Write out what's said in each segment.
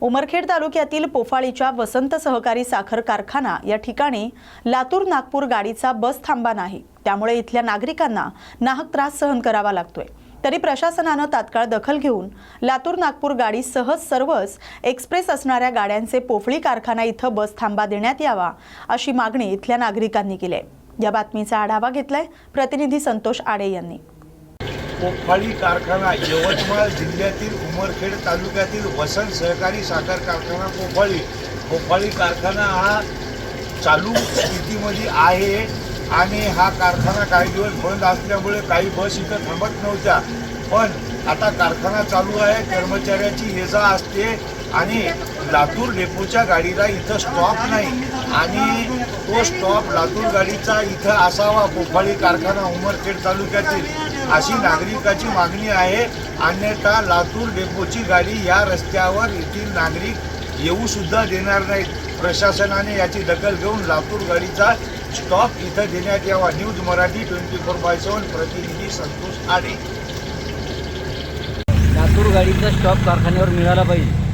उमरखेड तालुक्यातील पोफाळीच्या वसंत सहकारी साखर कारखाना या ठिकाणी लातूर नागपूर गाडीचा बस थांबा नाही. त्यामुळे इथल्या नागरिकांना नाहक त्रास सहन करावा लागतोय. तरी प्रशासनानं तात्काळ दखल घेऊन लातूर नागपूर गाडी सहज सर्वच एक्सप्रेस असणाऱ्या गाड्यांचे पोफळी कारखाना इथं बस थांबा देण्यात यावा अशी मागणी इथल्या नागरिकांनी केली आहे. या बातमीचा आढावा घेतलाय प्रतिनिधी संतोष आडे यांनी. पोफाळी कारखाना यवतमाळ जिल्ह्यातील उमरखेड तालुक्यातील वसंत सहकारी साखर कारखाना पोफाळी पोफाळी कारखाना हा चालू स्थितीमध्ये आहे आणि हा कारखाना काही दिवस बंद असल्यामुळे काही बस इथं थांबत नव्हत्या. पण आता कारखाना चालू आहे कर्मचाऱ्याची ये जा असते. आणि लातूर डेपोच्या गाडीला इथं स्टॉप नाही. आणि तो स्टॉप लातूर गाडीचा इथं असावा पोफाळी कारखाना उमरखेड तालुक्यातील अशी नागरिकाची मागणी आहे. अन्यथा लातूर डेपोची गाडी या रस्त्यावर येथील नागरिक येऊ सुद्धा देणार नाहीत. प्रशासनाने याची दखल घेऊन लातूर गाडीचा स्टॉप इथं देण्यात यावा. News Marathi twenty four by seven प्रतिनिधी संतोष आडे. लातूर गाडीचा स्टॉप कारखान्यावर मिळाला पाहिजे.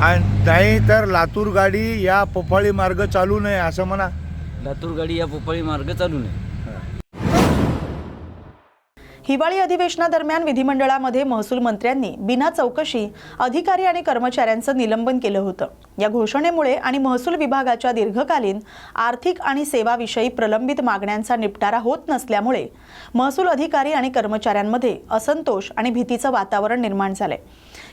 आणि नाही तर लातूर गाडी या पोफाळी मार्ग चालू नये असं म्हणा. लातूर गाडी या पोपाळी मार्ग चालू नये. हिवाळी अधिवेशनादरम्यान विधिमंडळामध्ये महसूल मंत्र्यांनी बिना चौकशी अधिकारी आणि कर्मचाऱ्यांचं निलंबन केलं होतं. या घोषणेमुळे आणि महसूल विभागाच्या दीर्घकालीन आर्थिक आणि सेवाविषयी प्रलंबित मागण्यांचा निपटारा होत नसल्यामुळे महसूल अधिकारी आणि कर्मचाऱ्यांमध्ये असंतोष आणि भीतीचं वातावरण निर्माण झालंय.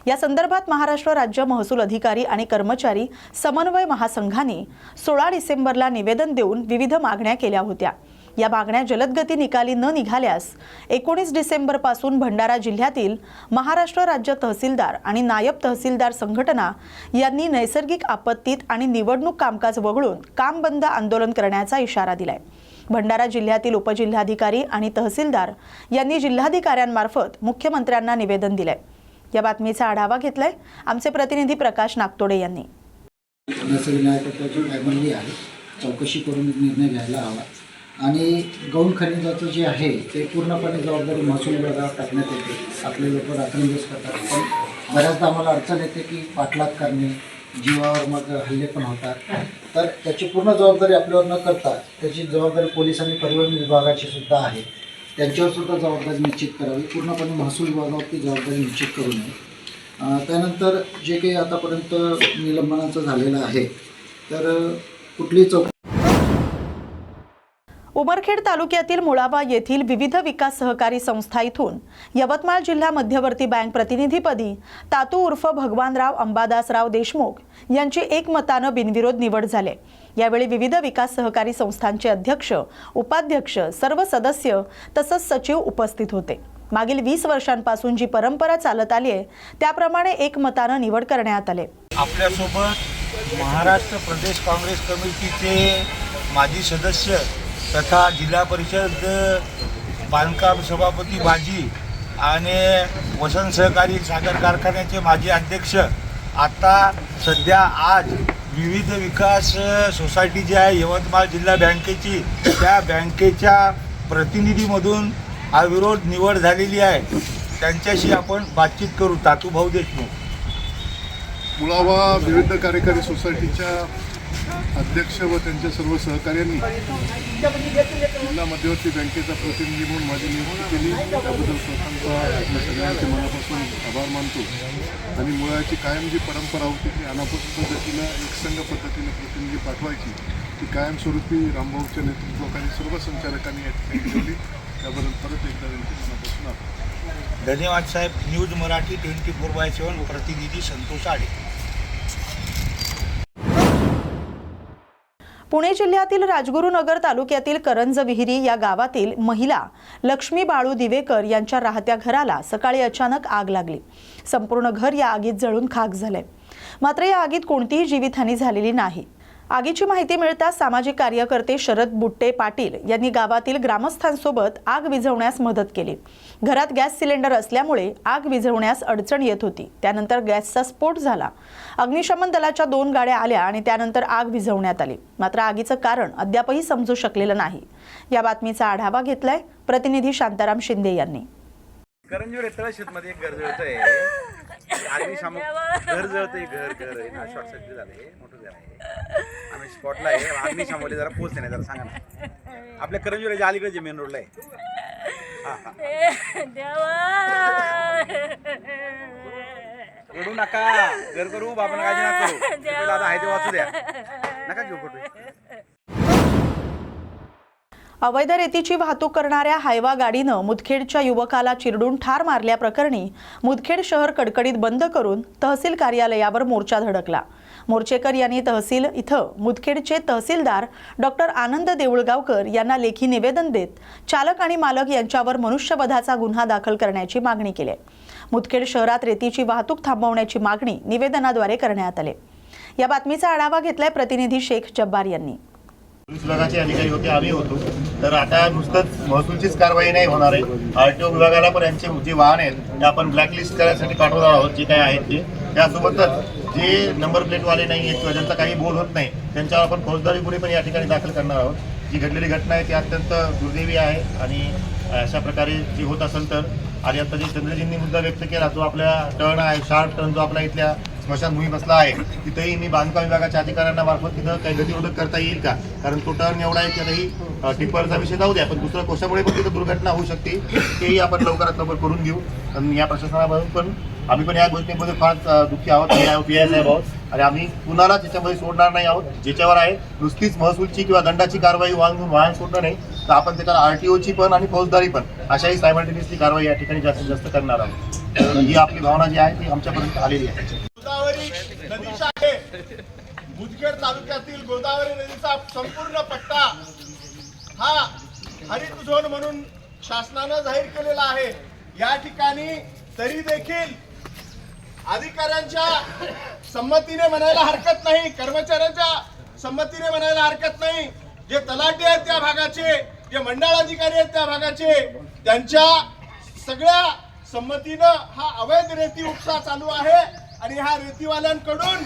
या संदर्भात महाराष्ट्र राज्य महसूल अधिकारी आणि कर्मचारी समन्वय महासंघाने सोळा डिसेंबरला निवेदन देऊन विविध मागण्या केल्या होत्या. या मागण्या जलदगती निकाली न निघाल्यास एकोणीस डिसेंबरपासून भंडारा जिल्ह्यातील महाराष्ट्र राज्य तहसीलदार आणि नायब तहसीलदार संघटना यांनी नैसर्गिक आपत्तीत आणि निवडणूक कामकाज वगळून काम बंद आंदोलन करण्याचा इशारा दिलाय. भंडारा जिल्ह्यातील उपजिल्हाधिकारी आणि तहसीलदार यांनी जिल्हाधिकाऱ्यांमार्फत मुख्यमंत्र्यांना निवेदन दिलंय. या बातमीचा आढावा घेतलाय आमचे प्रतिनिधी प्रकाश नागतोडे यांनी. नैसर्गिक चौकशी करून निर्णय घ्यायला हवा. आणि गौण खनिजाचं जे आहे ते पूर्णपणे जबाबदारी महसूल विभागावर टाकण्यात येते. आपले लोक रात्रंदिवस करतात. पण बऱ्याचदा आम्हाला अडचण येते की पाठलाग करणे जीवावर मग हल्ले पण होतात. तर त्याची पूर्ण जबाबदारी आपल्यावर न करता त्याची जबाबदारी पोलीस आणि परिवहन विभागाची सुद्धा आहे. त्यांच्यावर सुद्धा जबाबदारी निश्चित करावी. पूर्णपणे महसूल विभागावरती जबाबदारी निश्चित करू नये. त्यानंतर जे काही आतापर्यंत निलंबनाचं झालेलं आहे तर कुठली कुठलीही चौक उमरखेड तालुक्यातील मुळावा येथील विविध विकास सहकारी संस्था इथून यवतमाळ जिल्हा मध्यवर्ती बँक प्रतिनिधीपदी तातू उर्फ भगवानराव अंबादासराव देशमुख यांची एकमतानं बिनविरोध निवड झाले. यावेळी विविध विकास सहकारी संस्थांचे अध्यक्ष उपाध्यक्ष सर्व सदस्य तसंच सचिव उपस्थित होते. मागील वीस वर्षांपासून जी परंपरा चालत आली आहे त्याप्रमाणे एकमतानं निवड करण्यात आले. आपल्यासोबत महाराष्ट्र प्रदेश काँग्रेस कमिटीचे माजी सदस्य तथा जिल्हा परिषद बांधकाम सभापती माजी आणि वसंत सहकारी साखर कारखान्याचे माजी अध्यक्ष आता सध्या आज विविध विकास सोसायटी जी आहे यवतमाळ जिल्हा बँकेची त्या बँकेच्या प्रतिनिधीमधून अविरोध निवड झालेली आहे. त्यांच्याशी आपण बातचीत करू. तातूभाऊ देशमुख. मुळावा विविध कार्यकारी सोसायटीच्या अध्यक्ष व त्यांच्या सर्व सहकार्यांनी जिल्हा मध्यवर्ती बँकेचा प्रतिनिधी म्हणून माझी नियुक्ती केली. त्याबद्दल प्रथमतः आपल्या सगळ्यांचे मनापासून आभार मानतो. आणि मुळाची कायम जी परंपरा होती ती अनापत पद्धतीनं एकसंघ पद्धतीने प्रतिनिधी पाठवायची ती कायमस्वरूपी रामभाऊच्या नेतृत्वाखाली सर्व संचालकांनी या ठिकाणी ठेवली. त्याबद्दल परत एकदा त्यांचे मनापासून आभार. धन्यवाद साहेब. News Marathi twenty four by seven प्रतिनिधी संतोष आडे. पुणे जिल्ह्यातील राजगुरुनगर तालुक्यातील करंज विहिरी या गावातील महिला लक्ष्मी बाळू दिवेकर यांच्या राहत्या घराला सकाळी अचानक आग लागली. संपूर्ण घर या आगीत जळून खाक झाले. मात्र या आगीत कोणतीही जीवितहानी झालेली नाही. आगीची माहिती मिळताच सामाजिक कार्यकर्ते शरद बुट्टे पाटील यांनी गावातील ग्रामस्थांसोबत आग विझवण्यास मदत केली. घरात गॅस सिलेंडर असल्यामुळे आग विझवण्यास अडचण येत होती. त्यानंतर गॅसचा स्फोट झाला. अग्निशमन दलाच्या दोन गाड्या आल्या आणि त्यानंतर आग विझवण्यात आली. मात्र आगीचं कारण अद्यापही समजू शकलेलं नाही. या बातमीचा आढावा घेतलाय प्रतिनिधी शांताराम शिंदे यांनी. करंजीवर तळशीत मध्ये एक गरजेचं आहे अग्निशामक घर जळतंय घर घर आहे ना शॉर्ट सर्किट मोठं घर आहे आम्ही स्पॉटला आहे अग्निशामकले जरा पोचते नाही जरा सांगा ना. आपल्या करंजुऱ्याच्या अलीकडे मेन रोडला आहे. हा हा रडू नका घर करू बाबा काळजी नका करू. तिकडे दादा आहे ते वाचू द्या. नका घेऊ फोटो. अवैध रेतीची वाहतूक करणाऱ्या हायवा गाडीनं मुदखेडच्या युवकाला चिरडून ठार मारल्याप्रकरणी मुदखेड शहर कडकडीत बंद करून तहसील कार्यालयावर मोर्चा धडकला. मोर्चेकर यांनी तहसील इथं मुदखेडचे तहसीलदार डॉक्टर आनंद देऊळगावकर यांना लेखी निवेदन देत चालक आणि मालक यांच्यावर मनुष्यवधाचा गुन्हा दाखल करण्याची मागणी केली मुदखेड शहरात रेतीची वाहतूक थांबवण्याची मागणी निवेदनाद्वारे करण्यात आली. या बातमीचा आढावा घेतलाय प्रतिनिधी शेख जब्बार यांनी. पोलीस विभागाचे अधिकारी होते आम्ही होतो. तर आता नुसतंच महसूलचीच कारवाई नाही होणार आहे. आरटीओ विभागाला पण यांचे जे वाहन आहेत ते आपण ब्लॅकलिस्ट करण्यासाठी पाठवणार आहोत जे काही आहेत ते. त्यासोबतच जे नंबर प्लेटवाले नाही आहेत किंवा ज्यांचा काही बोध होत नाही त्यांच्यावर आपण फौजदारी गुन्हे पण या ठिकाणी दाखल करणार आहोत. जी घडलेली घटना आहे ती अत्यंत दुर्दैवी आहे आणि अशा प्रकारे जी होत असेल तर आणि आता जे चंद्रजींनी मुद्दा व्यक्त केला जो आपल्या टर्न आहे शार्प टर्न जो आपल्या इथल्या स्मशानभूमी बसला आहे. तिथेही मी बांधकाम विभागाच्या अधिकाऱ्यांना मार्फत तिथं काही गतिरोधक करता येईल का? कारण तो टर्न एवढा आहे की टिप्परचा विषय जाऊ द्या पण दुसऱ्या कोशामुळे पण तिथं दुर्घटना होऊ शकते. तेही आपण लवकरात लवकर करून घेऊ. आणि या प्रशासनामधून पण आम्ही पण या गोष्टीमध्ये फार दुःखी आहोत. साहेब आहोत. आणि आम्ही कुणाला त्याच्यामध्ये सोडणार नाही आहोत. ज्याच्यावर आहे नुसतीच महसूलची किंवा दंडाची कारवाई वाहन वाहन सोडणं नाही. तर आपण त्याच्यावर आरटीओची पण आणि फौजदारी पण अशाही सायमल्टेनियसली कारवाई या ठिकाणी जास्तीत जास्त करणार आहोत. ही आपली भावना जी आहे ती आमच्यापर्यंत आलेली आहे. नदीचा मुदखेड तालुक्यातील गोदावरी नदीचा संपूर्ण पट्टा हा हरित झोन म्हणून शासनानं जाहीर केलेला आहे. या ठिकाणी तरी देखील अधिकाऱ्यांच्या संमतीने म्हणायला हरकत नाही कर्मचाऱ्यांच्या संमतीने म्हणायला हरकत नाही. जे तलाठी आहेत त्या भागाचे जे मंडळ अधिकारी आहेत त्या भागाचे त्यांच्या सगळ्या संमतीनं हा अवैध रेती उपसा चालू आहे आणि ह्या रेतीवाल्यांकडून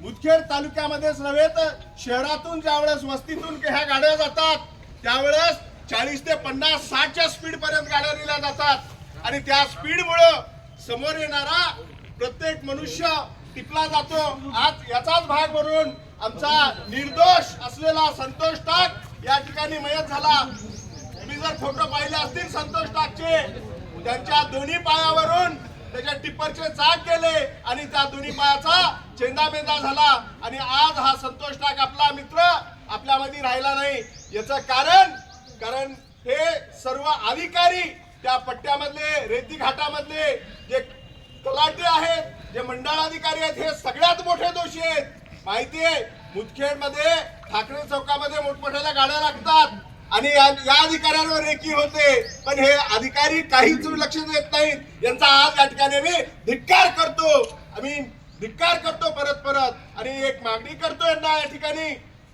मुदखेड तालुक्यामध्येच नव्हे तर शहरातून ज्यावेळेस वस्तीतून ह्या गाड्या जातात त्यावेळेस चाळीस ते पन्नास साठच्या स्पीड पर्यंत गाड्या नेल्या जातात. आणि त्या स्पीडमुळं समोर येणारा प्रत्येक मनुष्य टिपला जातो. आज याचाच भाग म्हणून आमचा निर्दोष असलेला संतोष टाक या ठिकाणी मयत झाला. तुम्ही जर फोटो पाहिले असतील संतोष टाकचे त्यांच्या दोन्ही पायावरून त्याच्या टिप्परचे चाक गेले आणि त्या दोन्ही पायाचा चेंदामेंदा झाला. आणि आज हा संतोष नाग आपला मित्र आपल्यामध्ये राहिला नाही. याचं कारण कारण हे सर्व अधिकारी त्या पट्ट्यामधले रेती घाटामधले जे तलाटे आहेत जे मंडळ अधिकारी आहेत हे सगळ्यात मोठे दोषी आहेत. माहिती आहे मुदखेडमध्ये ठाकरे चौकामध्ये मोठमोठ्याला गाड्या लागतात. आणि या या अधिकाऱ्यांवर रेकी होते. पण हे अधिकारी काहीच लक्ष देत नाहीत. यांचा आज या ठिकाणी मी धिक्कार करतो. आम्ही धिक्कार करतो परत परत. आणि एक मागणी करतो यांना या ठिकाणी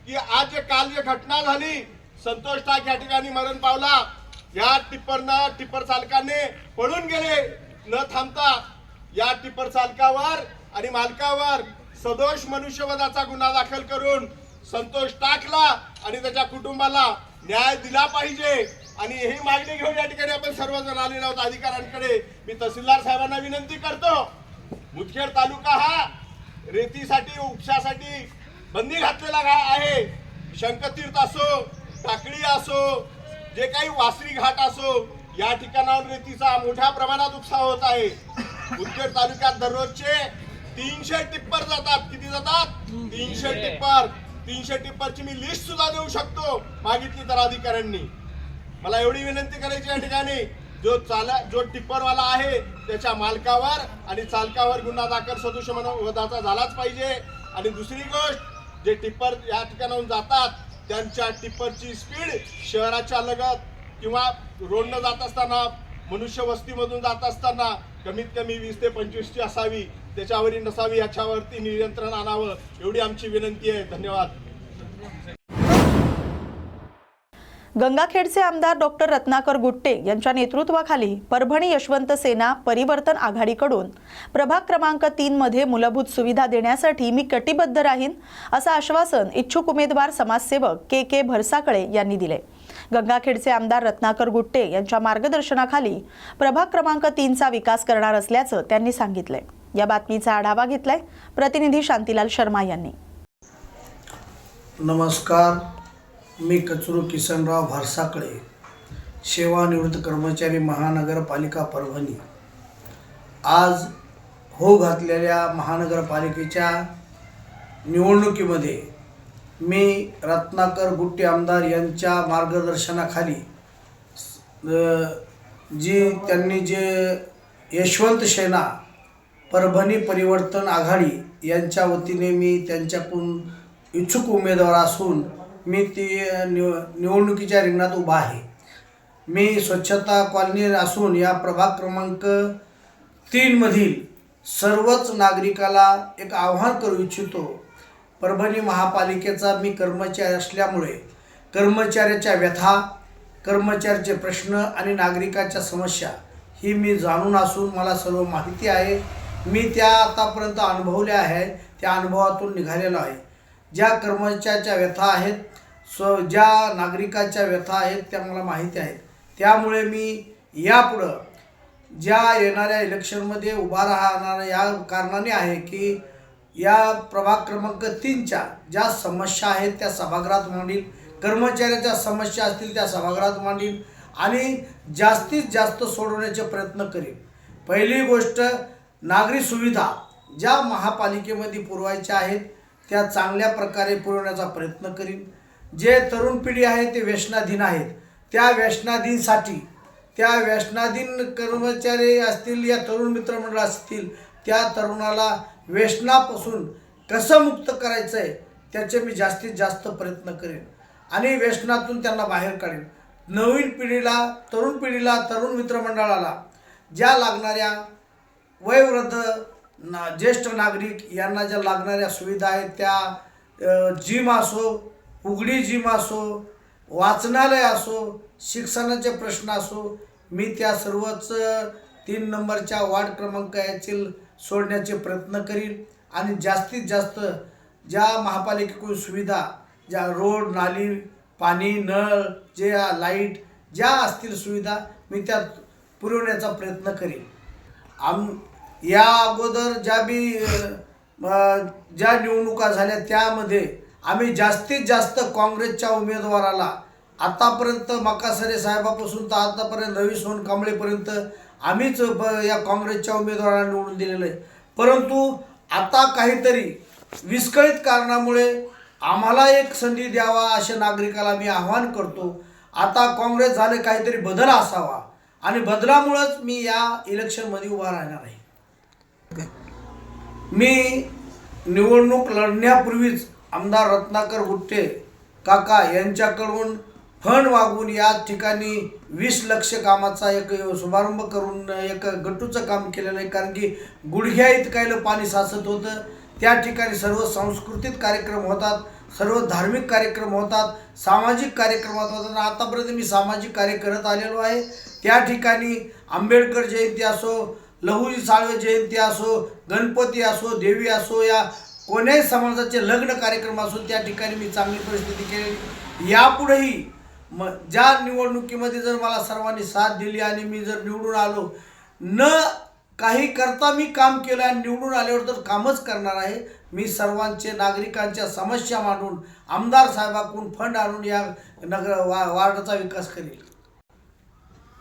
की आज जे काल जे घटना झाली संतोष टाक या ठिकाणी मरण पावला. या टिप्परनं टिप्पर चालकाने पळून गेले. न थांबता या टिप्पर चालकावर आणि मालकावर सदोष मनुष्यवधाचा गुन्हा दाखल करून संतोष टाकला आणि त्याच्या कुटुंबाला न्याय दिला पाहिजे. आणि ही मागणी घेऊन या ठिकाणी आपण सर्वजण आलेलो आहोत अधिकाऱ्यांकडे. मी तहसीलदार साहेबांना विनंती करतो मुदखेड तालुका हा रेतीसाठी उपशासाठी बंदी घातलेला आहे. शंकतीर्थ असो टाकळी असो जे काही वासरी घाट असो या ठिकाणावर रेतीचा मोठ्या प्रमाणात उपसा होत आहे. मुदखेड तालुक्यात दररोजचे तीनशे टिप्पर जातात. किती जातात? तीनशे. टिप्पर. तीनशे टिप्परची मी लिस्ट सुद्धा देऊ शकतो. मागितली तर अधिकाऱ्यांनी. मला एवढी विनंती करायची या ठिकाणी जो चाला जो टिप्परवाला आहे त्याच्या मालकावर आणि चालकावर गुन्हा दाखल सदृश वधाचा झालाच पाहिजे. आणि दुसरी गोष्ट जे टिप्पर या ठिकाणाहून जातात त्यांच्या टिप्परची स्पीड शहराच्या लगत किंवा रोडनं जात असताना मनुष्य वस्तीमधून जात असताना कमीत कमी वीस ते पंचवीसची असावी त्याच्यावरी नसावी याच्यावरती नियंत्रण आणावं एवढी आमची विनंती आहे. धन्यवाद. गंगाखेडचे आमदार डॉक्टर रत्नाकर गुट्टे यांच्या नेतृत्वाखाली परभणी यशवंत सेना परिवर्तन आघाडीकडून प्रभाग क्रमांक तीनमध्ये मूलभूत सुविधा देण्यासाठी मी कटिबद्ध राहीन असं आश्वासन इच्छुक उमेदवार समाजसेवक के के भरसाकळे यांनी दिले. गंगाखेडचे आमदार रत्नाकर गुट्टे यांच्या मार्गदर्शनाखाली प्रभाग क्रमांक तीनचा विकास करणार असल्याचं त्यांनी सांगितलंय. या बातमीचा आढावा घेतलाय प्रतिनिधी शांतीलाल शर्मा यांनी. नमस्कार. मी कचरू किसनराव भारसाकडे सेवानिवृत्त कर्मचारी महानगरपालिका परभणी. आज हो घातलेल्या महानगरपालिकेच्या निवडणुकीमध्ये मी रत्नाकर गुट्टे आमदार यांच्या मार्गदर्शनाखाली जी त्यांनी जे यशवंत सेना परभणी परिवर्तन आघाडी यांच्या वतीने मी त्यांच्याकडून इच्छुक उमेदवार असून मी ती निव निवडणुकीच्या रिंगणात उभा आहे. मी स्वच्छता कॉलनी असून या प्रभाग क्रमांक तीनमधील सर्वच नागरिकाला एक आव्हान करू इच्छितो परभणी महापालिकेचा मी कर्मचारी असल्यामुळे कर्मचाऱ्याच्या व्यथा कर्मचाऱ्याचे प्रश्न आणि नागरिकाच्या समस्या ही मी जाणून असून मला सर्व माहिती आहे. मी त्या आतापर्यंत अनुभवल्या आहे त्या अनुभवातून निघालेलो आहे. ज्या कर्मचाऱ्याच्या व्यथा आहेत स्व ज्या नागरिकाच्या व्यथा आहेत त्या मला माहिती आहेत. त्यामुळे मी यापुढं ज्या येणाऱ्या इलेक्शनमध्ये उभा राहणार या कारणाने आहे की या प्रभाग क्रमांक तीनच्या ज्या समस्या आहेत त्या सभागृहात मांडील कर्मचाऱ्याच्या समस्या असतील त्या सभागृहात मांडील आणि जास्तीत जास्त सोडवण्याचे प्रयत्न करीन पहिली गोष्ट नागरी सुविधा ज्या महापालिकेमध्ये पुरवायच्या आहेत त्या चांगल्या प्रकारे पुरवण्याचा प्रयत्न करीन जे तरुण पिढी आहे ते व्यसनाधीन आहेत. त्या व्यसनाधीनसाठी त्या व्यसनाधीन कर्मचारी असतील या तरुण मित्रमंडळ असतील त्या तरुणाला व्यसनापासून कसं मुक्त करायचं आहे त्याचे मी जास्तीत जास्त प्रयत्न करेन. आणि व्यसनातून त्यांना बाहेर काढेन. नवीन पिढीला तरुण पिढीला तरुण मित्रमंडळाला ज्या लागणाऱ्या वयवृद्ध ना ज्येष्ठ नागरिक यांना ज्या लागणाऱ्या सुविधा आहेत त्या जिम असो उघडी जिम असो वाचनालय असो शिक्षणाचे प्रश्न असो मी त्या सर्वच तीन नंबरच्या वार्ड क्रमांक यातील सोडण्याचे प्रयत्न करीन आणि जास्तीत जास्त ज्या महापालिकेकडून सुविधा ज्या रोड नाली पाणी नळ जे लाइट ज्या असतील सुविधा मी त्या पुरवण्याचा प्रयत्न करीन. आम या अगोदर ज्या बी ज्या निवडणुका झाल्या त्यामध्ये आम्ही जास्तीत जास्त काँग्रेसच्या उमेदवाराला आतापर्यंत मकासरे साहेबापासून तर आतापर्यंत रवी सोन कांबळेपर्यंत आम्हीच या काँग्रेसच्या उमेदवारांना निवडून दिलेलं आहे. परंतु आता काहीतरी विस्कळीत कारणामुळे आम्हाला एक संधी द्यावा अशा नागरिकाला मी आव्हान करतो. आता काँग्रेस झाले काहीतरी बदल असावा. आणि बदलामुळंच मी या इलेक्शनमध्ये उभा राहणार आहे. मी निवडणूक लढण्यापूर्वीच आमदार रत्नाकर गुट्टे काका यांच्याकडून हण वागून या ठिकाणी वीस लक्ष कामाचा एक शुभारंभ करून एक गट्टूचं काम केलेलं आहे कारण की गुडघ्या इतकायला पाणी साचत होतं. त्या ठिकाणी सर्व सांस्कृतिक कार्यक्रम होतात सर्व धार्मिक कार्यक्रम होतात सामाजिक कार्यक्रम होतात. आणि आतापर्यंत मी सामाजिक कार्य करत आलेलो आहे. त्या ठिकाणी आंबेडकर जयंती असो लहुजी साळवे जयंती असो गणपती असो देवी असो या कोण्याही समाजाचे लग्न कार्यक्रम असो त्या ठिकाणी मी चांगली परिस्थिती केली यापुढेही मग ज्या निवडणुकीमध्ये जर मला सर्वांनी साथ दिली आणि मी जर निवडून आलो न काही करता मी काम केलं आणि निवडून आल्यावर तर कामच करणार आहे. मी सर्वांचे नागरिकांच्या समस्या मांडून आमदार साहेबाकडून फंड आणून या नगर वा वार्डाचा विकास करेल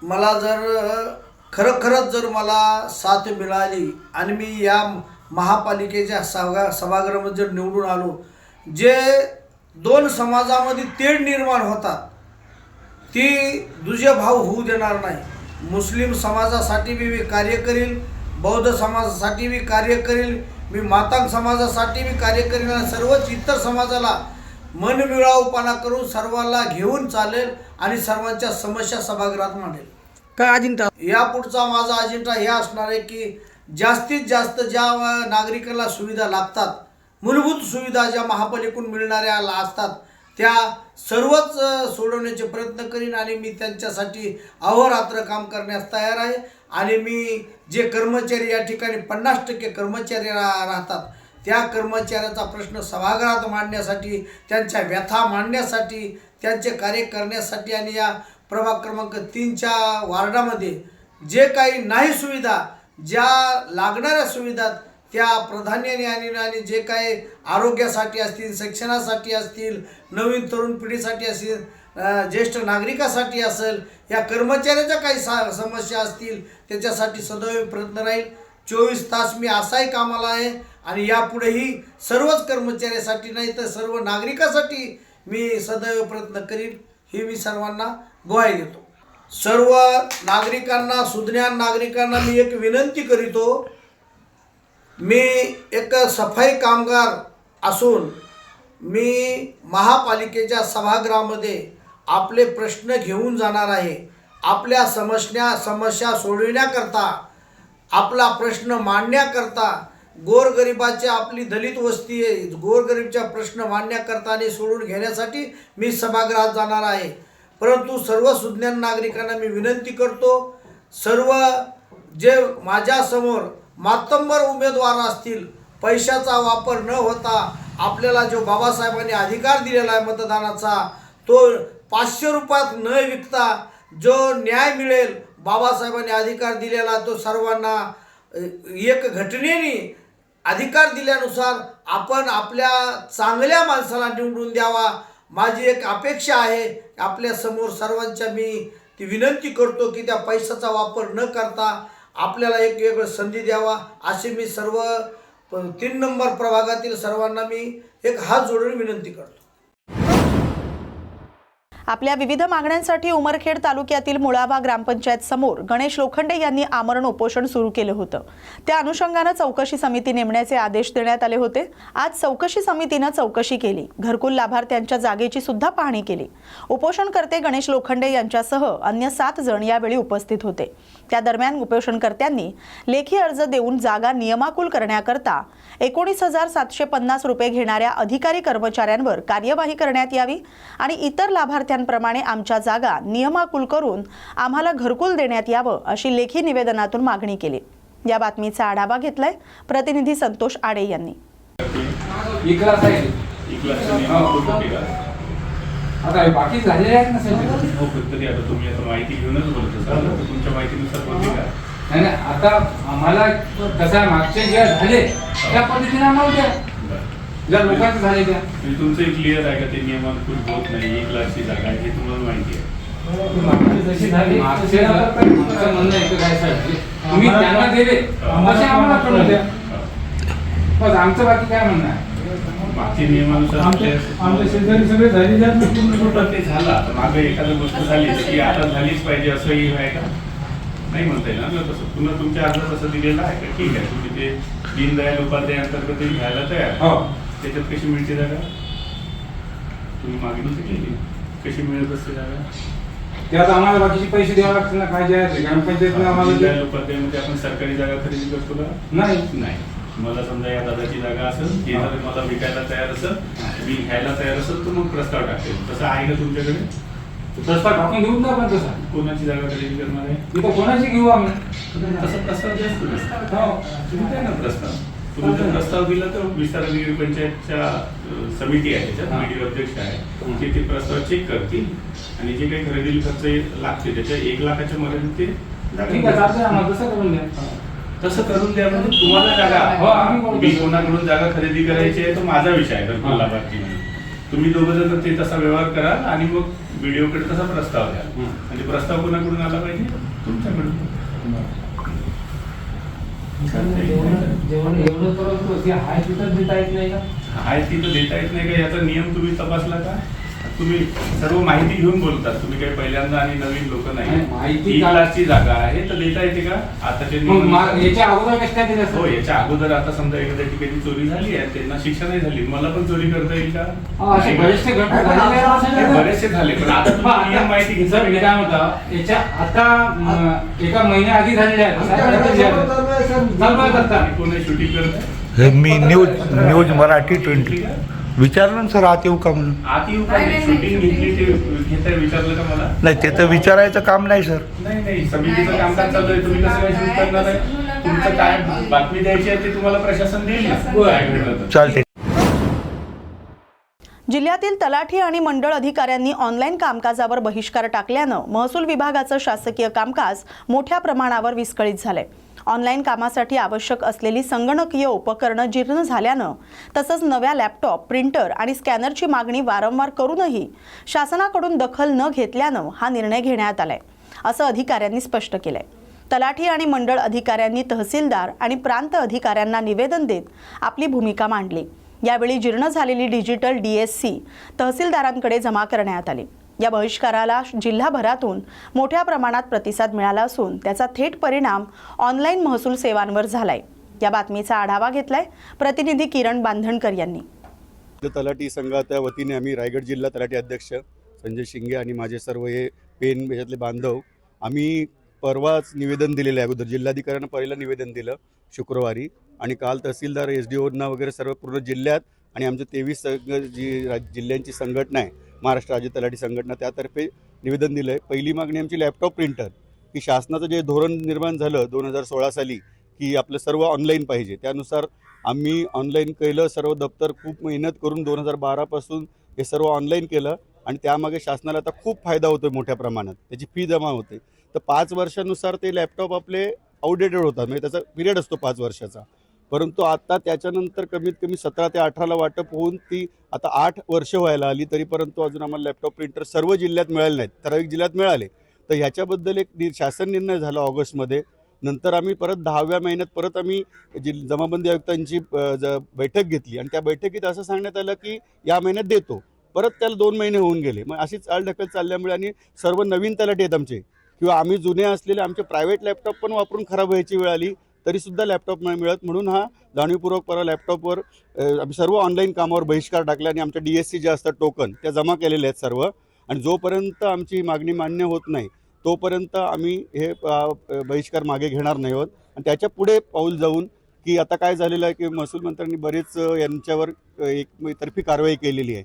मला जर खरं खरंच जर मला साथ मिळाली आणि मी या महापालिकेच्या सभा सभागृहामध्ये जर निवडून आलो जे दोन समाजामध्ये तेढ निर्माण होतात ती दुजे भाव होऊ देणार नाही. मुस्लिम समाजासाठी बी मी कार्य करील बौद्ध समाजासाठी बी कार्य करील मी मातांग समाजासाठी बी कार्य करील आणि सर्वच इतर समाजाला मनमिळावूपणा करून सर्वांना घेऊन चालेल आणि सर्वांच्या समस्या सभागृहात मांडेल. काय अजिंठा? या पुढचा माझा अजेंडा हे असणार आहे की जास्तीत जास्त ज्या अ, नागरिकांना सुविधा लागतात मूलभूत सुविधा ज्या महापालिकेतून मिळणाऱ्या असतात त्या सर्वच सोडवण्याचे प्रयत्न करीन आणि मी त्यांच्यासाठी अहोरात्र काम करण्यास तयार आहे. आणि मी जे कर्मचारी या ठिकाणी पन्नास टक्के कर्मचारी रा राहतात त्या कर्मचाऱ्याचा प्रश्न सभागृहात मांडण्यासाठी त्यांच्या व्यथा मांडण्यासाठी त्यांचे कार्य करण्यासाठी आणि या प्रभाग क्रमांक तीनच्या वार्डामध्ये जे काही नाही सुविधा ज्या लागणाऱ्या सुविधा त्या प्राधान्याने आणि आणि जे काही आरोग्यासाठी असतील शिक्षणासाठी असतील नवीन तरुण पिढीसाठी असतील ज्येष्ठ नागरिकासाठी असेल या कर्मचाऱ्याच्या काही सा समस्या असतील त्याच्यासाठी सदैव प्रयत्न राहील. चोवीस तास मी असाही कामाला आहे आणि यापुढेही सर्वच कर्मचाऱ्यासाठी नाही तर सर्व नागरिकासाठी मी सदैव प्रयत्न करीन हे मी सर्वांना ग्वाही देतो. सर्व नागरिकांना सुज्ञान नागरिकांना मी एक विनंती करीतो मी एक सफाई कामगार असून मी महापालिकेच्या सभागृहामध्ये आपले प्रश्न घेऊन जाणार आहे. आपल्या समस्या समस्या सोडविण्याकरता आपला प्रश्न मांडण्याकरता गोरगरिबाची आपली दलित वस्ती आहे. गोरगरीबच्या प्रश्न मांडण्याकरता आणि सोडून घेण्यासाठी मी सभागृहात जाणार आहे. परंतु सर्व सुज्ञान नागरिकांना मी विनंती करतो सर्व जे माझ्यासमोर मातंबर उमेदवार असतील पैशाचा वापर न होता आपल्याला जो बाबासाहेबांनी अधिकार दिलेला आहे मतदानाचा तो पाचशे रुपयात न विकता जो न्याय मिळेल बाबासाहेबांनी अधिकार दिलेला तो सर्वांना एक घटनेने अधिकार दिल्यानुसार आपण आपल्या चांगल्या माणसाला निवडून द्यावा माझी एक अपेक्षा आहे. आपल्यासमोर सर्वांच्या मी ती विनंती करतो की त्या पैशाचा वापर न करता आपल्याला एक वेगळं संधी द्यावा असे मी सर्व प- तीन नंबर प्रभागातील सर्वांना मी एक हात जोडून विनंती करतो. आपल्या विविध मागण्यांसाठी उमरखेड तालुक्यातील मुळावा ग्रामपंचायत समोर गणेश लोखंडे यांनी आमरण उपोषण सुरू केलं होतं. त्या अनुषंगानं चौकशी समिती नेमण्याचे आदेश देण्यात आले होते. आज चौकशी समितीनं चौकशी केली. घरकुल लाभार्थ्यांच्या जागेची सुद्धा पाहणी केली. उपोषणकर्ते गणेश लोखंडे यांच्यासह अन्य सात जण यावेळी उपस्थित होते. त्या दरम्यान उपोषणकर्त्यांनी लेखी अर्ज देऊन जागा नियमाकुल करण्याकरता एकोणीस हजार सातशे पन्नास रुपये घेणाऱ्या अधिकारी कर्मचाऱ्यांवर कार्यवाही करण्यात यावी आणि इतर लाभार्थ्यांप्रमाणे आमच्या जागा नियमाकुल करून आम्हाला घरकुल देण्यात यावं अशी लेखी निवेदनातून मागणी केली. या बातमीचा आढावा घेतलाय प्रतिनिधी संतोष आडे यांनी. आता बाकी झालेले आहेत ना हो तरी आता तुम्ही आता माहिती घेऊनच बोलत असाल तुमच्या माहितीनुसार बोलते का? नाही आता आम्हाला कसं मागचे जे झाले त्या पद्धतीने आम्हाला द्या. ज्या लोकांचे झाले त्या म्हणजे तुमचं क्लिअर आहे का? ते नियमानुसार होत नाही. एक लाखची जागा आहे हे तुम्हाला माहिती आहे. जशी झाली मागचे जर तुमचं म्हणणं आहे काय साहेब? तुम्ही त्यांना दिले तसे आम्हाला पण द्या बस आमचं बाकी काय म्हणणं आहे? मागच्या नियमानुसार आमच्या शेजारी सगळे झाले ते झालं. मागे एखादी गोष्ट झाली ती आता झालीच पाहिजे असंही आहे का? नाही म्हणता येईल ना तसं. पुन्हा तुमच्या अर्ज तसं दिलेलं आहे का? ठीक आहे तुम्ही ते दीनदयाल उपाध्याय अंतर्गत घ्यायला तयार. हो. त्याच्यात कशी मिळते जागा? तुम्ही मागणी तर केली. कशी मिळत असते जागा? त्यात आम्हाला बाकीचे पैसे द्यावे लागतील ना काय जे आहे ते. ग्रामपंचायतीने आम्हाला दीनदयाल दिले. उपाध्यायमध्ये आपण सरकारी जागा खरेदी करतो का? नाही. नाही. मला समजा या दादाची जागा असेल ती जर मला विकायला तयार असेल मी घ्यायला तयार असेल तर मग प्रस्ताव टाकेल तसं आहे का तुमच्याकडे? प्रस्ताव टाकून घेऊन जा पण तसा. कोणाची जागा खरेदी करणार आहे? इथं कोणाची घेऊ आम्ही तसं प्रस्ताव जास्त नसतो. हो. तुम्ही द्या ना प्रस्ताव. तुम्ही जर प्रस्ताव दिला तर विस्तार अधिकारी पंचायतच्या समिती आहे त्याच्यात. मीडिया अध्यक्ष आहे. ते ते प्रस्ताव चेक करतील आणि जे काही खरेदी खर्च लागते त्याच्या एक लाखाच्या मर्यादेत ते तसं करून द्या म्हणजे तुम्हाला जागा. हो, मी. कोणाकडून जागा खरेदी करायची आहे तो माझा विषय आहे हा. लाभार्थी तुम्ही दोघं जण ते तसा व्यवहार कराल आणि मग व्हिडिओकडे तसा प्रस्ताव द्या. आणि प्रस्ताव कोणाकडून आला पाहिजे? तुमच्याकडून. जेवण एवढं करतो ते हाय तिथं देता येत नाही का? हाय तिथं देता येत नाही का? याचा नियम तुम्ही तपासला का? तुम्ही सर्व माहिती घेऊन बोलतात. तुम्ही काही पहिल्यांदा आणि नवीन लोक नाही. माहिती तीन का- लाखची जागा आहे तर देता येते का? नियमानुसार? याच्या अगोदर कसं काय दिलं हो? याच्या अगोदर आता समजा एखाद्या ठिकाणी चोरी झाली आहे त्यांना शिक्षा नाही झाली. मला पण चोरी करता येईल का? हा. बरेचसे झाले पण आता माहिती घेतला काय म्हणतो याच्या आता एका महिन्या आधी झालेल्या आहेत. कोणी शूटिंग करत हे मी न्यूज न्यूज मराठी ट्वेंटी. विचारलं ना सर आत येऊ का म्हणून? आत येऊ का? शूटिंग घेतली ते घेताय विचारलं का मला? नाही ते तर विचारायचं काम नाही सर. नाही नाही समितीचं कामकाज चालू आहे. तुम्ही कसं काय शूट करणार आहे? तुमचं काय बातमी द्यायची आहे ते तुम्हाला प्रशासन देईल ना? काय घडलं तर. चालते जिल्ह्यातील तलाठी आणि मंडळ अधिकाऱ्यांनी ऑनलाईन कामकाजावर बहिष्कार टाकल्यानं महसूल विभागाचं शासकीय कामकाज मोठ्या प्रमाणावर विस्कळीत झालंय. ऑनलाईन कामासाठी आवश्यक असलेली संगणकीय उपकरणं जीर्ण झाल्यानं तसंच नव्या लॅपटॉप प्रिंटर आणि स्कॅनरची मागणी वारंवार करूनही शासनाकडून दखल न घेतल्यानं हा निर्णय घेण्यात आलाय असं अधिकाऱ्यांनी स्पष्ट केलंय. तलाठी आणि मंडळ अधिकाऱ्यांनी तहसीलदार आणि प्रांत अधिकाऱ्यांना निवेदन देत आपली भूमिका मांडली. यावेळी जीर्ण झालेली डिजिटल डी एस सी तहसीलदारांकडे जमा करण्यात आली. या बहिष्काराला जिल्हाभरातून मोठ्या प्रमाणात प्रतिसाद मिळाला असून त्याचा थेट परिणाम ऑनलाईन महसूल सेवांवर झालाय. या बातमीचा आढावा घेतलाय प्रतिनिधी किरण बांधणकर यांनी. तलाठी संघाच्या वतीने आम्ही रायगड जिल्हा तलाठी अध्यक्ष संजय शिंगे आणि माझे सर्व हे पेन याच्यातले बांधव आम्ही परवाच निवेदन दिलेलं आहे. अगोदर जिल्हाधिकाऱ्यांना पहिलं निवेदन दिलं शुक्रवारी आणि काल तहसीलदार एस डी ओना वगैरे सर्व पूर्ण जिल्ह्यात आणि आमच्या तेवीस संघ जी जिल्ह्यांची संघटना आहे महाराष्ट्र राज्य तलाठी संघटना त्यातर्फे निवेदन दिलं आहे पहिली मागणी आमची लॅपटॉप प्रिंटर की शासनाचं जे धोरण निर्माण झालं दोन हजार सोळा साली की आपलं सर्व ऑनलाईन पाहिजे. त्यानुसार आम्ही ऑनलाईन केलं सर्व दप्तर खूप मेहनत करून दोन हजार बारापासून हे सर्व ऑनलाईन केलं आणि त्यामागे शासनाला आता खूप फायदा होतो मोठ्या प्रमाणात. त्याची फी जमा होते. तर पाच वर्षानुसार ते लॅपटॉप आपले आउटडेटेड होतात. म्हणजे त्याचा पिरियड असतो पाच वर्षाचा. परंतु आता त्याच्यानंतर कमीत कमी सतरा ते अठराला वाटप होऊन ती आता आठ वर्ष व्हायला आली तरी परंतु अजून आम्हाला लॅपटॉप प्रिंटर सर्व जिल्ह्यात मिळाले नाहीत ठराविक जिल्ह्यात मिळाले. तर ह्याच्याबद्दल एक नि- शासन निर्णय झाला ऑगस्टमध्ये. नंतर आम्ही परत दहाव्या महिन्यात परत आम्ही जिल जमाबंदी आयुक्तांची ज बैठक घेतली. आणि त्या बैठकीत असं सांगण्यात आलं की या महिन्यात देतो. परत त्याला दोन महिने होऊन गेले. मग अशी चालढकल चालल्यामुळे आणि सर्व नवीन तलाठी आहेत आमचे. किंवा आम्ही जुने असलेले आमचे प्रायव्हेट लॅपटॉप पण वापरून खराब व्हायची वेळ आली. तरीसुद्धा लॅपटॉप नाही मिळत. म्हणून हा जाणीवपूर्वक परा लॅपटॉपवर आम्ही सर्व ऑनलाईन कामावर बहिष्कार टाकला आणि आमच्या डी एस सी जे असतात टोकन त्या जमा केलेले आहेत सर्व. आणि जोपर्यंत आमची मागणी मान्य होत नाही तोपर्यंत आम्ही हे बहिष्कार मागे घेणार नाही आहोत आणि त्याच्या पुढे पाऊल जाऊन की आता काय झालेलं आहे की महसूल मंत्र्यांनी बरेच यांच्यावर एक तर्फी कारवाई केलेली आहे.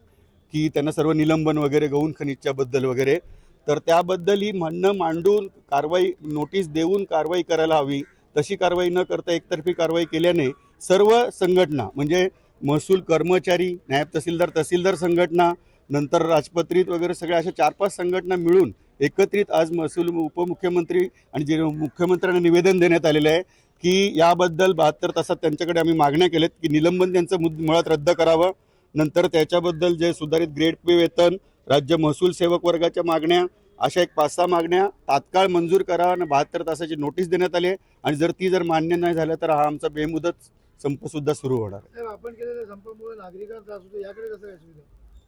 की त्यांना सर्व निलंबन वगैरे गौण खनिजच्याबद्दल वगैरे. तर त्याबद्दल ही म्हणणं मांडून कारवाई नोटीस देऊन कारवाई करायला हवी. तशी कारवाई न करता एकतर्फी कारवाई केल्याने सर्व संघटना म्हणजे महसूल कर्मचारी नायब तहसीलदार तहसीलदार संघटना नंतर राजपत्रित वगैरे सगळ्या अशा चार पाच संघटना मिळून एकत्रित आज महसूल उपमुख्यमंत्री आणि जे मुख्यमंत्र्यांना निवेदन देण्यात आलेलं आहे की याबद्दल बहात्तर तासात त्यांच्याकडे आम्ही मागण्या केल्यात की निलंबन त्यांचं मुद मुळात रद्द करावं. नंतर त्याच्याबद्दल जे सुधारित ग्रेड पे वेतन राज्य महसूल सेवक वर्गाच्या मागण्या अशा एक पाच सहा मागण्या तात्काळ मंजूर करा आणि बहात्तर तासाची नोटीस देण्यात आली आहे. आणि जर ती जर मान्य नाही झालं तर हा आमचा बेमुदत संपसुद्धा सुरू होणार. आपण केलेल्या संपामुळे याकडे कसं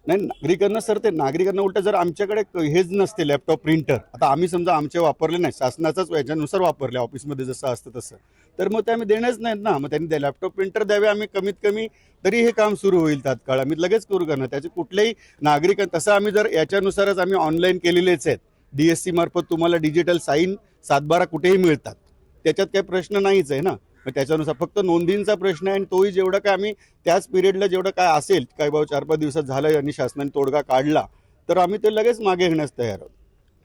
नाही नागरिकांना सर ते नागरिकांना उलट जर आमच्याकडे हेच नसते लॅपटॉप प्रिंटर आता आम्ही समजा आमचे वापरले नाही शासनाचाच याच्यानुसार वापरले ऑफिसमध्ये जसं असतं तसं. तर मग ते आम्ही देणंच नाहीत ना मग त्यांनी लॅपटॉप प्रिंटर द्यावे आम्ही कमीत कमी तरी हे काम सुरू होईल तात्काळ. आम्ही लगेच करू करणार त्याचे कुठलेही नागरिक तसं आम्ही जर याच्यानुसारच आम्ही ऑनलाईन केलेलेच आहेत. डी एस सी मार्फत तुम्हाला डिजिटल साईन सातबारा कुठेही मिळतात. त्याच्यात काही प्रश्न नाहीच आहे ना. मग त्याच्यानुसार फक्त नोंदींचा प्रश्न आहे आणि तोही जेवढं काय आम्ही त्याच पिरियडला जेवढं काय असेल काही बाबा चार पाच दिवसात झालं आणि शासनाने तोडगा काढला तर आम्ही ते लगेच मागे घेण्यास तयार आहोत.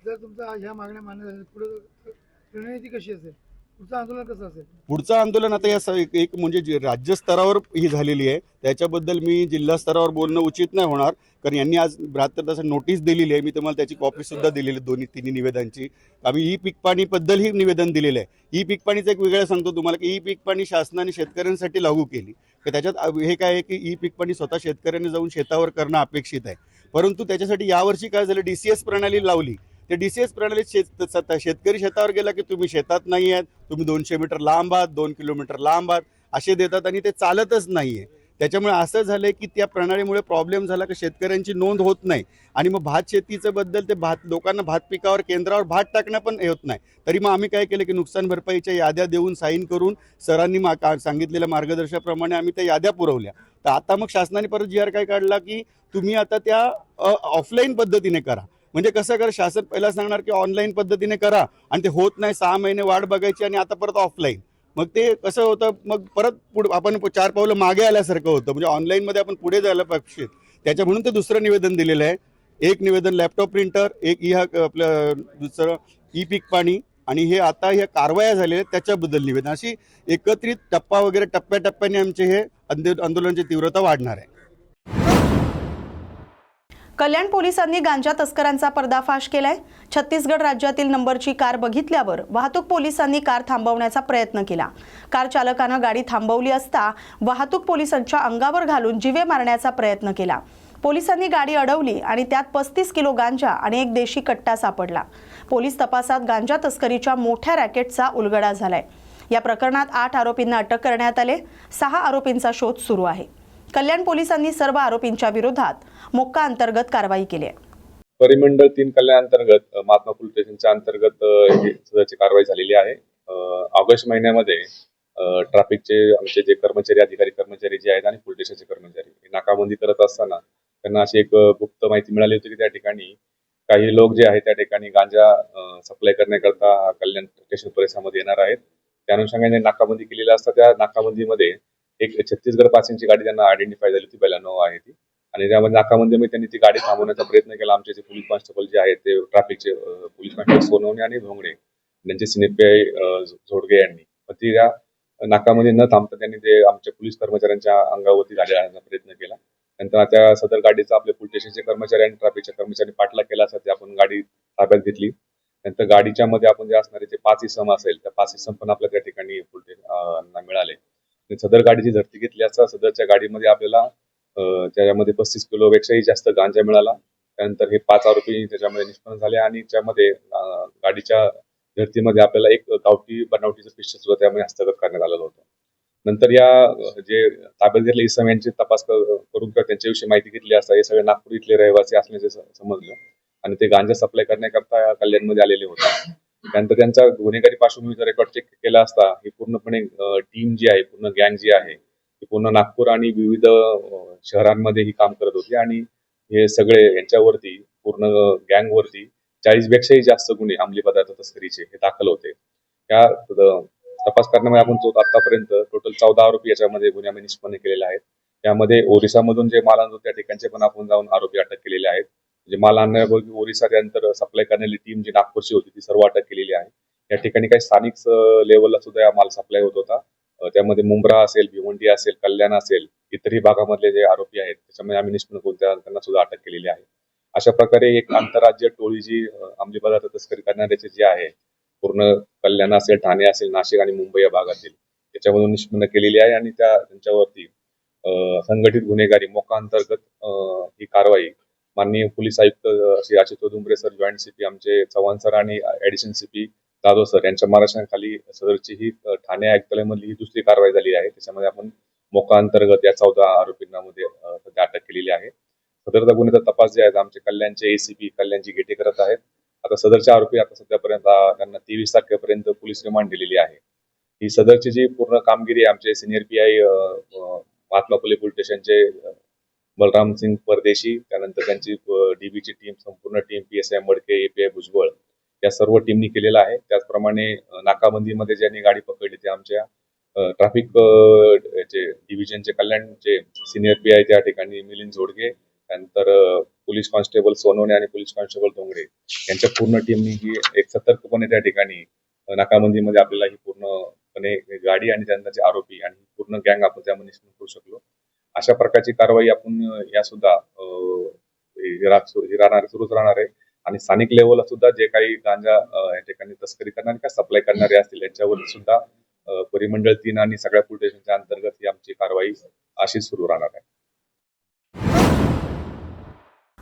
जर तुमचा ह्या मागण्या मान्य झाल्या पुढे रणनीती कशी असेल? पुढचं आंदोलन कसं असेल? पुढचं आंदोलन आता या स- एक एक म्हणजे जे राज्य स्तरावर ही झालेली आहे त्याच्याबद्दल मी जिल्हा स्तरावर बोलणं उचित नाही होणार. कारण यांनी आज बहात्तर तासात नोटीस दिलेली आहे. मी तुम्हाला त्याची कॉपी सुद्धा दिलेली आहे दोन्ही तिन्ही निवेदनांची. आम्ही ई पीक पाणीबद्दल ही निवेदन दिलेलं आहे. ई पीक पाणीचं एक वेगळं सांगतो तुम्हाला की ई पीक पाणी शासनाने शेतकऱ्यांसाठी लागू केली. तर त्याच्यात हे काय आहे की ई पीक पाणी स्वतः शेतकऱ्यांनी जाऊन शेतावर करणं अपेक्षित आहे. परंतु त्याच्यासाठी यावर्षी काय झालं? डी सी एस प्रणाली लावली. ते डी सी एस प्रणालीत शेत शेतकरी शेतावर गेला की तुम्ही शेतात नाही आहेत तुम्ही दोनशे मीटर लांब आहात दोन किलोमीटर लांब आहात असे देतात आणि ते चालतच नाही आहे त्याच्यामुळे असं झालंय की त्या प्रणालीमुळे प्रॉब्लेम झाला की शेतकऱ्यांची नोंद होत नाही. आणि मग भात शेतीचं बद्दल ते भात लोकांना भात पिकावर केंद्रावर भात टाकणं पण हे होत नाही. तरी मग आम्ही काय केलं की नुकसान भरपाईच्या याद्या देऊन साईन करून सरांनी मा का- सांगितलेल्या मार्गदर्शनाप्रमाणे आम्ही त्या याद्या पुरवल्या. तर आता मग शासनाने परत जी आर काय काढला की तुम्ही आता त्या ऑफलाईन पद्धतीने करा. म्हणजे कसं कर शासन पहिला सांगणार की ऑनलाईन पद्धतीने करा आणि ते होत नाही सहा महिने वाट बघायची आणि आता परत ऑफलाईन मग ते कसं होतं मग परत पुढे आपण चार पावलं मागे आल्यासारखं होतं. म्हणजे ऑनलाईनमध्ये आपण पुढे जायला पाहिजे. त्याच्या म्हणून ते दुसरं निवेदन दिलेलं आहे. एक निवेदन लॅपटॉप प्रिंटर एक ई हा आपलं दुसरं ई पीक पाणी आणि हे आता ह्या कारवाया झालेल्या आहेत त्याच्याबद्दल निवेदन. अशी एकत्रित टप्पा वगैरे टप्प्याटप्प्याने आमचे हे आंदोलनाची तीव्रता वाढणार आहे. कल्याण पोलिसांनी गांजा तस्करांचा पर्दाफाश केलाय. छत्तीसगड राज्यातील नंबरची कार बघितल्यावर वाहतूक पोलिसांनी कार थांबवण्याचा प्रयत्न केला. कार चालकानं गाडी थांबवली असता वाहतूक पोलिसांच्या अंगावर घालून जिवे मारण्याचा प्रयत्न केला. पोलिसांनी गाडी अडवली आणि त्यात पस्तीस किलो गांजा आणि एक देशी कट्टा सापडला. पोलीस तपासात गांजा तस्करीच्या मोठ्या रॅकेटचा उलगडा झालाय. या प्रकरणात आठ आरोपींना अटक करण्यात आले. सहा आरोपींचा शोध सुरू आहे. कल्याण पोलिसांनी सर्व आरोपींच्या विरोधात मोक्का अंतर्गत कारवाई केली आहे. परिमंडळ तीन कल्याण अंतर्गत महात्मा फुले स्टेशनच्या अंतर्गत अ, सदरची कारवाई झालेली आहे. ऑगस्ट महिन्यामध्ये ट्रॅफिकचे आमचे जे कर्मचारी अधिकारी कर्मचारी जे आहेत आणि पोलीस स्टेशनचे कर्मचारी नाकाबंदी करत असताना त्यांना अशी एक गुप्त माहिती मिळाली होती की त्या ठिकाणी काही लोक जे आहेत त्या ठिकाणी गांजा सप्लाय करण्याकरता कल्याण स्टेशन परिसरामध्ये येणार आहेत. त्या अनुषंगाने नाकाबंदी केलेली असता त्या नाकाबंदीमध्ये एक छत्तीसगड पासिंगची गाडी त्यांना आयडेंटिफाय झाली होती बेलानो आहे ती. आणि त्यामध्ये नाकाबंदीमध्ये त्यांनी ती गाडी थांबवण्याचा प्रयत्न केला. आमचे जे पोलीस कॉन्स्टेबल जे आहेत ते ट्रॅफिकचे पोलीस कॉन्स्टेबल सोनवणे आणि भोंगडे त्यांचे सिनेपीआय झोडगे यांनी. पण ती त्या नाकामध्ये न थांबता त्यांनी ते आमच्या पोलीस कर्मचाऱ्यांच्या अंगावरती गाडी आणण्याचा प्रयत्न केला. नंतर त्या सदर गाडीचा आपल्या पोलीस स्टेशनचे कर्मचारी आणि ट्रॅफिकच्या कर्मचाऱ्यांनी पाठला केला असता ते आपण गाडी ताब्यात घेतली. नंतर गाडीच्या मध्ये आपण जे असणारे जे पाच इसम असेल त्या पाच इसम पण आपल्या त्या ठिकाणी मिळाले. सदर गाडीची झडती घेतली असता सदरच्या गाडीमध्ये आपल्याला त्याच्यामध्ये पस्तीस किलोपेक्षाही जास्त गांजा मिळाला. त्यानंतर हे पाच आरोपी त्याच्यामध्ये निष्पन्न झाले आणि त्यामध्ये गाडीच्या धर्तीमध्ये आपल्याला एक गावठी बनावटीचं पिस्टल सुद्धा त्यामध्ये हस्तगत करण्यात आलेलं होतं. नंतर या जे ताब्यात घेतले इसम यांची तपास करून किंवा त्यांच्याविषयी माहिती घेतली असता हे सगळे नागपूर इथले रहिवासी असल्याचे समजलं. आणि ते गांजा सप्लाय करण्याकरता कल्याणमध्ये आलेले होते. त्यानंतर त्यांचा गुन्हेगारी पार्श्वभूमीचा रेकॉर्ड चेक केला असता ही पूर्णपणे टीम जी आहे पूर्ण गँग जी आहे ती पूर्ण नागपूर आणि विविध शहरांमध्ये ही काम करत होती आणि हे सगळे यांच्यावरती पूर्ण गँग वरती चाळीस पेक्षाही जास्त गुन्हे अंमली पदार्थ तस्करीचे हे दाखल होते. त्या तपास करण्यामध्ये आपण आतापर्यंत टोटल चौदा आरोपी याच्यामध्ये गुन्ह्यामध्ये निष्पन्न केलेले आहेत. त्यामध्ये ओरिसामधून जे माल आणतो त्या ठिकाणचे पण आपण जाऊन आरोपी अटक केलेले आहेत. म्हणजे माल आणण्यापूर्वी ओरिसा त्यानंतर सप्लाय करणारी टीम जी नागपूरची होती ती सर्व अटक केलेली आहे. या ठिकाणी काही स्थानिक लेवलला सुद्धा या माल सप्लाय होत होता. त्यामध्ये मुंब्रा असेल भिवंडी असेल कल्याण असेल इतरही भागामधले जे आरोपी आहेत त्याच्यामध्ये आम्ही निष्पन्न करून त्यांना सुद्धा अटक केलेली आहे. अशा प्रकारे एक आंतरराज्य टोळी जी अंमली पदार्थ तस्करी करणाऱ्याचे जे आहे पूर्ण कल्याण असेल ठाणे असेल नाशिक आणि मुंबई या भागातील त्याच्यामधून निष्पन्न केलेली आहे आणि त्या त्यांच्यावरती संघटित गुन्हेगारी मोका अंतर्गत ही कारवाई माननीय पोलीस आयुक्त Shri Achyut Dumbre sir joint CP आमचे चव्हाण सर आणि ऍडिशनल सीपी जाधव सर यांच्या मार्गदर्शनाखाली सदरची ही ठाणे आयुक्तालयामधली ही दुसरी कारवाई झाली आहे. त्याच्यामध्ये आपण मोका अंतर्गत या चौदा आरोपींना मध्ये सध्या अटक केलेली आहे. सदरचा गुन्ह्याचा तपास जे आहे आमचे कल्याणचे एसीपी कल्याणची गेटे करत आहेत. आता सदरचे आरोपी आता सध्यापर्यंत त्यांना तेवीस तारखेपर्यंत पोलीस रिमांड दिलेली आहे. ही सदरची जी पूर्ण कामगिरी आहे आमचे senior P I Mahatma Phule police स्टेशनचे बलराम सिंग परदेशी त्यानंतर त्यांची डीबीची टीम संपूर्ण team P S I Madke API Bhujbal या सर्व टीमनी केलेलं आहे. त्याचप्रमाणे नाकाबंदीमध्ये ज्यांनी गाडी पकडली ते आमच्या ट्रॅफिक चे डिव्हिजनचे कल्याणचे सिनियर पी आय त्या ठिकाणी मिलिंद झोडगे त्यानंतर पोलीस कॉन्स्टेबल सोनवणे आणि पोलीस कॉन्स्टेबल डोंगरे यांच्या पूर्ण टीमनी ही एक सतर्कपणे त्या ठिकाणी नाकाबंदीमध्ये आपल्याला ही पूर्णपणे गाडी आणि त्यांचे आरोपी आणि पूर्ण गँग आपण त्यामध्ये करू शकलो. अशा प्रकारची कारवाई आपण या सुद्धा अ, राहणार सुरूच राहणार आहे. आणि स्थानिक लेवलला सुद्धा जे काही गांजा या ठिकाणी तस्करी करणारे किंवा सप्लाय करणारे असतील यांच्यावर सुद्धा परिमंडळ तीन आणि सगळ्या पोलीस स्टेशनच्या अंतर्गत ही आमची कारवाई अशी सुरू राहणार आहे.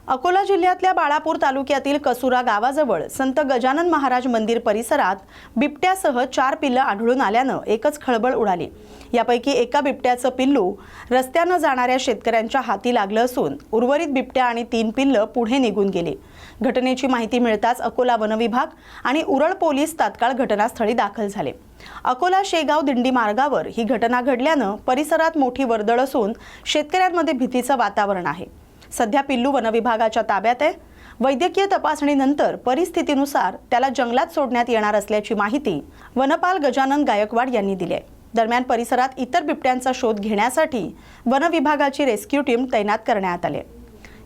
अकोला जिल्ह्यातल्या बाळापूर तालुक्यातील कसुरा गावाजवळ संत गजानन महाराज मंदिर परिसरात बिबट्यासह चार पिल्लं आढळून आल्यानं एकच खळबळ उडाली. यापैकी एका बिबट्याचं पिल्लू रस्त्यानं जाणाऱ्या शेतकऱ्यांच्या हाती लागलं असून उर्वरित बिबट्या आणि तीन पिल्लं पुढे निघून गेली. घटनेची माहिती मिळताच अकोला वनविभाग आणि उरळ पोलीस तात्काळ घटनास्थळी दाखल झाले. अकोला शेगाव दिंडी मार्गावर ही घटना घडल्यानं परिसरात मोठी वर्दळ असून शेतकऱ्यांमध्ये भीतीचं वातावरण आहे. सध्या पिल्लू वनविभागाच्या ताब्यात आहे. वैद्यकीय तपासणीनंतर परिस्थितीनुसार त्याला जंगलात सोडण्यात येणार असल्याची माहिती वनपाल गजानन गायकवाड यांनी दिली आहे. दरम्यान परिसरात इतर बिबट्यांचा शोध घेण्यासाठी वनविभागाची रेस्क्यू टीम तैनात करण्यात आली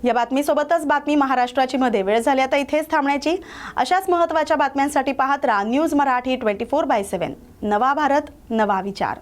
या बातमीसोबतच बातमी महाराष्ट्राची मध्ये. वेळ झाली आता इथेच थांबण्याची. अशाच महत्त्वाच्या बातम्यांसाठी पाहत राहा news Marathi twenty four by seven. नवा भारत नवा विचार.